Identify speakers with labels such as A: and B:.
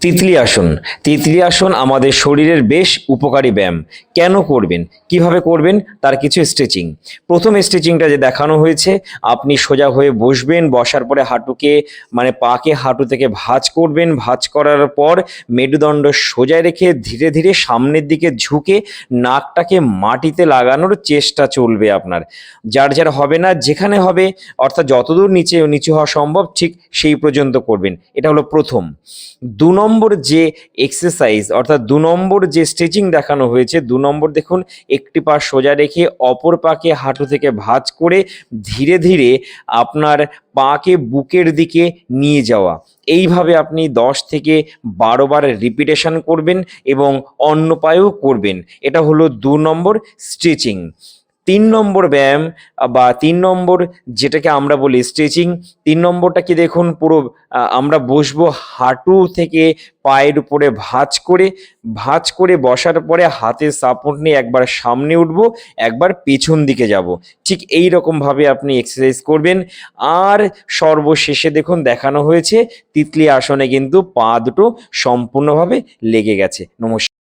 A: তিতলি আসন। তিতলি আসন আমাদের শরীরের বেশ উপকারী ব্যায়াম। কেন করবেন? কীভাবে করবেন? তার কিছু স্ট্রেচিং প্রথম স্ট্রেচিংটা যে দেখানো হয়েছে, আপনি সোজা হয়ে বসবেন, বসার পরে হাঁটুকে মানে পাকে হাঁটু থেকে ভাঁজ করবেন। ভাঁজ করার পর মেরুদণ্ড সোজা রেখে ধীরে ধীরে সামনের দিকে ঝুঁকে নাকটাকে মাটিতে লাগানোর চেষ্টা চলবে আপনার। যার যার হবে না, যেখানে হবে, অর্থাৎ যতদূর নিচে নিচু হওয়া সম্ভব, ঠিক সেই পর্যন্ত করবেন। এটা হলো প্রথম। দু নম্বর যে এক্সারসাইজ অর্থাৎ দু নম্বর যে স্ট্রেচিং দেখানো হয়েছে, দু নম্বর দেখুন, একটি পা সোজা রেখে অপর পাকে হাঁটু থেকে ভাঁজ করে ধীরে ধীরে আপনার পাকে বুকের দিকে নিয়ে যাওয়া। এইভাবে আপনি দশ থেকে বারো বার রিপিটেশন করবেন এবং অন্য পায়েও করবেন। এটা হলো দু নম্বর স্ট্রেচিং তিন নম্বর ব্যায়াম বা তিন নম্বর যেটাকে আমরা বলি স্ট্রেচিং তিন নম্বরটা কি দেখুন পুরো আমরা বসবো হাঁটু থেকে পায়ের উপরে ভাঁজ করে ভাঁজ করে বসার পরে হাতের সাপোর্ট নিয়ে একবার সামনে উঠবো, একবার পেছন দিকে যাব। ঠিক এই রকম ভাবে আপনি এক্সারসাইজ করবেন। আর সর্বশেষে দেখুন দেখানো হয়েছে, তিতলি আসনে কিন্তু পা দুটো সম্পূর্ণভাবে লেগে গেছে। নমস্কার।